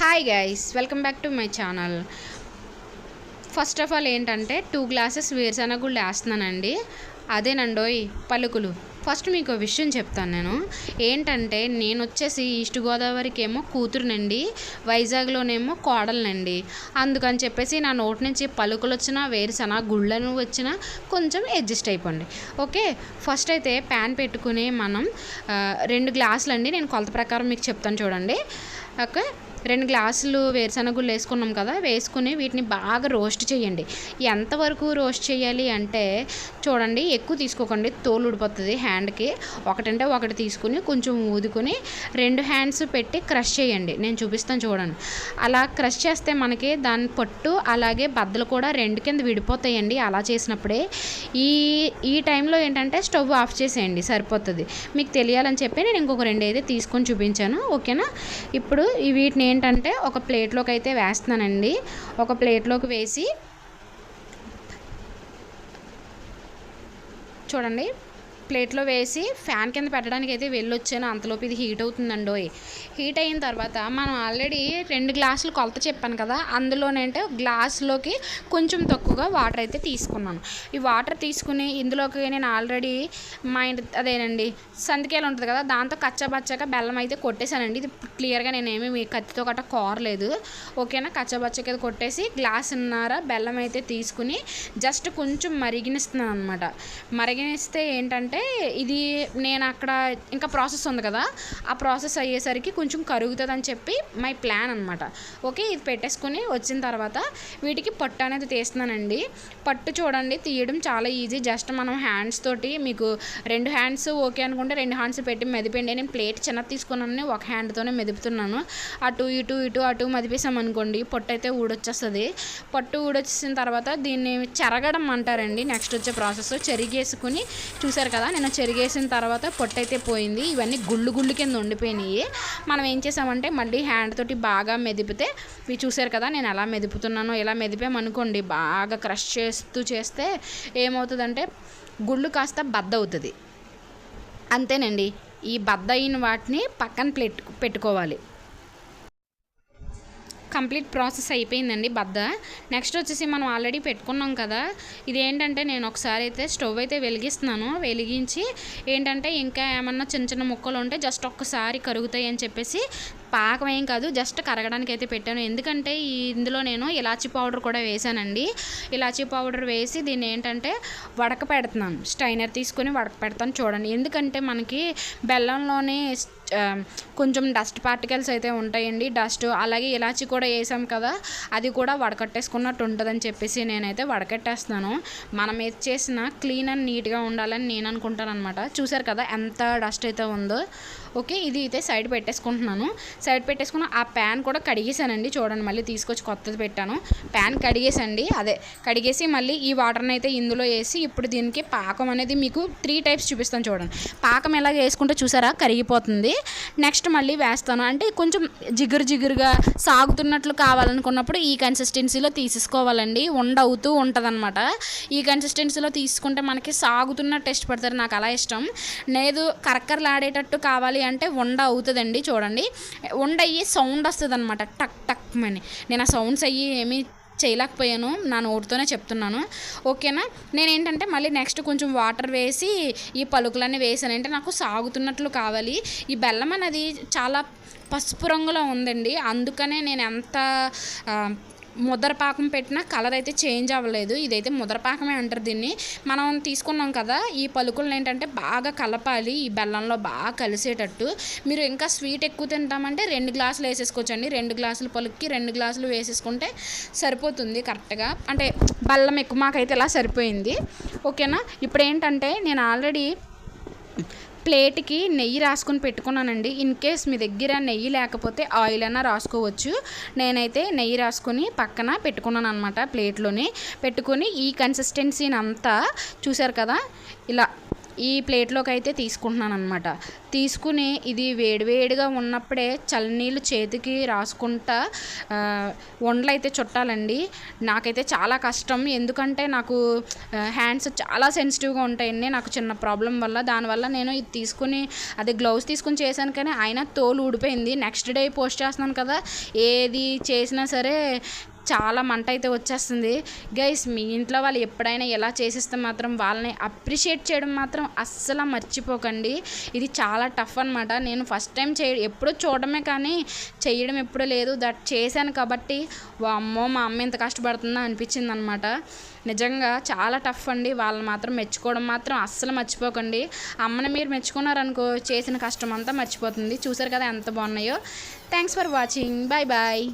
Hi guys welcome back to my channel first of all ఏంటంటే two glasses వేరుశనగ గుళ్ళు వేస్తున్నానండి అదేనండోయ్ పలుకులు. ఫస్ట్ మీకు విషయం చెప్తాను నేను. ఏంటంటే నేను వచ్చేసి ఈస్ట్ గోదావరికి ఏమో కూతురునండి. వైజాగ్లోనేమో కోడలనండి. అందుకని చెప్పేసి నా నోటి నుంచి పలుకులు వచ్చినా వేరుశనగ గుళ్ళను వచ్చినా కొంచెం అడ్జస్ట్ అయిపోండి. ఓకే? ఫస్ట్ అయితే ప్యాన్ పెట్టుకుని మనం రెండు గ్లాసులు అండి నేను కొలత ప్రకారం మీకు చెప్తాను చూడండి. ఓకే? రెండు గ్లాసులు వేరుశనగ వేసుకున్నాం కదా వేసుకుని వీటిని బాగా రోస్ట్ చేయండి. ఎంతవరకు రోస్ట్ చేయాలి అంటే చూడండి ఎక్కువ తీసుకోకండి తోలు ఉడిపోతుంది హ్యాండ్కి. ఒకటంటే ఒకటి తీసుకుని కొంచెం ఊదుకుని రెండు హ్యాండ్స్ పెట్టి క్రష్ చేయండి. నేను చూపిస్తాను చూడండి. అలా క్రష్ చేస్తే మనకి దాని పట్టు అలాగే బద్దలు కూడా రెండు కింద విడిపోతాయండి అలా చేసినప్పుడే. ఈ ఈ టైంలో ఏంటంటే స్టవ్ ఆఫ్ చేసేయండి సరిపోతుంది. మీకు తెలియాలని చెప్పి నేను ఇంకొక రెండు అయితే తీసుకొని చూపించాను. ఓకేనా? ఇప్పుడు ఈ వీటిని ఏంటంటే ఒక ప్లేట్లోకి అయితే వేస్తున్నానండి. ఒక ప్లేట్లోకి వేసి చూడండి. ప్లేట్లో వేసి ఫ్యాన్ కింద పెట్టడానికి అయితే వెళ్ళొచ్చాను. అంతలోపు ఇది హీట్ అవుతుందండి హీట్ అయిన తర్వాత మనం ఆల్రెడీ రెండు గ్లాసులు కొలత చెప్పాను కదా అందులోనంటే గ్లాసులోకి కొంచెం తక్కువగా వాటర్ అయితే తీసుకున్నాను. ఈ వాటర్ తీసుకుని ఇందులోకి నేను ఆల్రెడీ మా ఇంటి అదేనండి సందికేలు ఉంటుంది కదా దాంతో కచ్చబచ్చగా బెల్లం అయితే కొట్టేశానండి. ఇది క్లియర్గా నేనేమి మీ కత్తితో గట్రా కోరలేదు. ఓకేనా? కచ్చబచ్చగా కొట్టేసి గ్లాసున్నర బెల్లం అయితే తీసుకుని జస్ట్ కొంచెం మరిగినిస్తున్నాను అనమాట మరిగినిస్తే ఏంటంటే ఇది నేను అక్కడ ఇంకా ప్రాసెస్ ఉంది కదా ఆ ప్రాసెస్ అయ్యేసరికి కొంచెం కరుగుతుందని చెప్పి మై ప్లాన్ అనమాట ఓకే ఇది పెట్టేసుకుని వచ్చిన తర్వాత వీటికి పట్టు అనేది తీస్తున్నానండి. పట్టు చూడండి తీయడం చాలా ఈజీ. జస్ట్ మనం హ్యాండ్స్ తోటి మీకు రెండు హ్యాండ్స్ ఓకే అనుకుంటే రెండు హ్యాండ్స్ పెట్టి మెదిపండి. నేను ప్లేట్ చిన్నది తీసుకున్నాను ఒక హ్యాండ్తోనే మెదుపుతున్నాను. అటు ఇటు ఇటు అటు మెదిపేసామనుకోండి పొట్టు అయితే ఊడొచ్చేస్తుంది. పట్టు ఊడొచ్చేసిన తర్వాత దీన్ని చెరగడం అంటారండి. నెక్స్ట్ వచ్చే ప్రాసెస్ చెరిగేసుకుని చూసారు కదా నేను చెరిగేసిన తర్వాత పొట్టు అయితే పోయింది. ఇవన్నీ గుళ్ళు గుళ్ళు కింద ఉండిపోయినాయి. మనం ఏం చేసామంటే మళ్ళీ హ్యాండ్ తోటి బాగా మెదిపితే మీరు చూసారు కదా నేను ఎలా మెదుపుతున్నానో ఇలా మెదిపామనుకోండి బాగా క్రష్ చేస్తూ చేస్తే ఏమవుతుందంటే గుళ్ళు కాస్త బద్ద అవుతుంది. అంతేనండి. ఈ బద్ద అయిన వాటిని పక్కన పెట్టుకోవాలి. కంప్లీట్ ప్రాసెస్ అయిపోయిందండి బద్ద. నెక్స్ట్ వచ్చేసి మనం ఆల్రెడీ పెట్టుకున్నాం కదా. ఇది ఏంటంటే నేను ఒకసారి అయితే స్టవ్ అయితే వెలిగిస్తున్నాను. వెలిగించి ఏంటంటే ఇంకా ఏమన్నా చిన్న చిన్న ముక్కలు ఉంటే జస్ట్ ఒక్కసారి కరుగుతాయి అని చెప్పేసి పాకం ఏం కాదు జస్ట్ కరగడానికి అయితే పెట్టాను. ఎందుకంటే ఈ ఇందులో నేను ఇలాచీ పౌడర్ కూడా వేసానండి ఇలాచీ పౌడర్ వేసి దీన్ని ఏంటంటే వడక పెడుతున్నాను. స్టైనర్ తీసుకొని వడక పెడతాను చూడండి. ఎందుకంటే మనకి బెల్లంలోనే కొంచెం డస్ట్ పార్టికల్స్ అయితే ఉంటాయండి. డస్ట్ అలాగే ఇలాచి కూడా వేసాం కదా అది కూడా వడకట్టేసుకున్నట్టు ఉంటుందని చెప్పేసి నేనైతే వడకట్టేస్తున్నాను. మనం ఏది చేసినా క్లీన్ అండ్ నీట్గా ఉండాలని నేను అనుకుంటాను అనమాట చూసారు కదా ఎంత డస్ట్ అయితే ఉందో. ఓకే ఇది అయితే సైడ్ పెట్టేసుకుంటున్నాను. సైడ్ పెట్టేసుకున్న ఆ ప్యాన్ కూడా కడిగేసానండి చూడండి మళ్ళీ తీసుకొచ్చి కొత్తది పెట్టాను. ప్యాన్ కడిగేసండి అదే. కడిగేసి మళ్ళీ ఈ వాటర్ని అయితే ఇందులో వేసి ఇప్పుడు దీనికి పాకం అనేది మీకు త్రీ టైప్స్ చూపిస్తాను చూడండి. పాకం ఎలాగ వేసుకుంటే చూసారా? కరిగిపోతుంది. నెక్స్ట్ మళ్ళీ వేస్తాను. అంటే కొంచెం జిగురు జిగురుగా సాగుతున్నట్లు కావాలనుకున్నప్పుడు ఈ కన్సిస్టెన్సీలో తీసేసుకోవాలండి. ఉండవుతూ ఉంటుందన్నమాట. ఈ కన్సిస్టెన్సీలో తీసుకుంటే మనకి సాగుతున్న టెస్ట్ పడతారు. నాకు అలా ఇష్టం. లేదు కరకరలాడేటట్టు కావాలి. అంటే వండ అవుతుందండి చూడండి. వండ అయ్యి సౌండ్ వస్తుంది అనమాట టక్ టక్ అని నేను ఆ సౌండ్స్ అయ్యి ఏమీ చేయలేకపోయాను. నా నోటితోనే చెప్తున్నాను. ఓకేనా? నేను ఏంటంటే మళ్ళీ నెక్స్ట్ కొంచెం వాటర్ వేసి ఈ పలుకులన్నీ వేసాను. అంటే నాకు సాగుతున్నట్లు కావాలి. ఈ బెల్లం అనేది చాలా పసుపు రంగులో ఉందండి. అందుకనే నేను ఎంత ఆ, పాకం పెట్టినా కలర్ అయితే చేంజ్ అవ్వలేదు. ఇదైతే ముద్రపాకమే అంటారు దీన్ని. మనం తీసుకున్నాం కదా ఈ పలుకులను ఏంటంటే బాగా కలపాలి ఈ బెల్లంలో బాగా కలిసేటట్టు. మీరు ఇంకా స్వీట్ ఎక్కువ తింటామంటే రెండు గ్లాసులు వేసేసుకోవచ్చండి. రెండు గ్లాసులు పలుక్కి రెండు గ్లాసులు వేసేసుకుంటే సరిపోతుంది కరెక్ట్గా. అంటే బెల్లం ఎక్కువ మాకైతే ఇలా సరిపోయింది. ఓకేనా? ఇప్పుడు ఏంటంటే నేను ఆల్రెడీ ప్లేట్కి నెయ్యి రాసుకొని పెట్టుకున్నానండి. ఇన్ కేస్ మీ దగ్గర నెయ్యి లేకపోతే ఆయిల్ అయినా రాసుకోవచ్చు. నేనైతే నెయ్యి రాసుకొని పక్కన పెట్టుకున్నాను అనమాట ప్లేట్లోని. పెట్టుకొని ఈ కన్సిస్టెన్సీని అంతా చూసారు కదా? ఇలా ఈ ప్లేట్లోకి అయితే తీసుకుంటున్నాను అనమాట తీసుకుని ఇది వేడివేడిగా ఉన్నప్పుడే చల్లనీళ్ళు చేతికి రాసుకుంటా వండలు అయితే చుట్టాలండి. నాకైతే చాలా కష్టం. ఎందుకంటే నాకు హ్యాండ్స్ చాలా సెన్సిటివ్గా ఉంటాయండి. నాకు చిన్న ప్రాబ్లం వల్ల. దానివల్ల నేను ఇది తీసుకుని అదే గ్లౌస్ తీసుకుని చేశాను కానీ అయినా తోలు ఊడిపోయింది. నెక్స్ట్ డే పోస్ట్ చేస్తున్నాను కదా. ఏది చేసినా సరే చాలా మంట అయితే వచ్చేస్తుంది. గైస్ మీ ఇంట్లో వాళ్ళు ఎప్పుడైనా ఎలా చేసిస్తే మాత్రం వాళ్ళని అప్రిషియేట్ చేయడం మాత్రం అస్సలు మర్చిపోకండి. ఇది చాలా టఫ్ అనమాట నేను ఫస్ట్ టైం చేయ ఎప్పుడూ చూడడమే కానీ చేయడం ఎప్పుడూ లేదు. దట్ చేశాను కాబట్టి అమ్మో మా అమ్మ ఎంత కష్టపడుతుందో అనిపించింది అనమాట నిజంగా చాలా టఫ్ అండి. వాళ్ళని మాత్రం మెచ్చుకోవడం మాత్రం అస్సలు మర్చిపోకండి. అమ్మని మీరు మెచ్చుకున్నారనుకో చేసిన కష్టం అంతా మర్చిపోతుంది. చూసారు కదా ఎంత బాగున్నాయో. Thanks for watching bye bye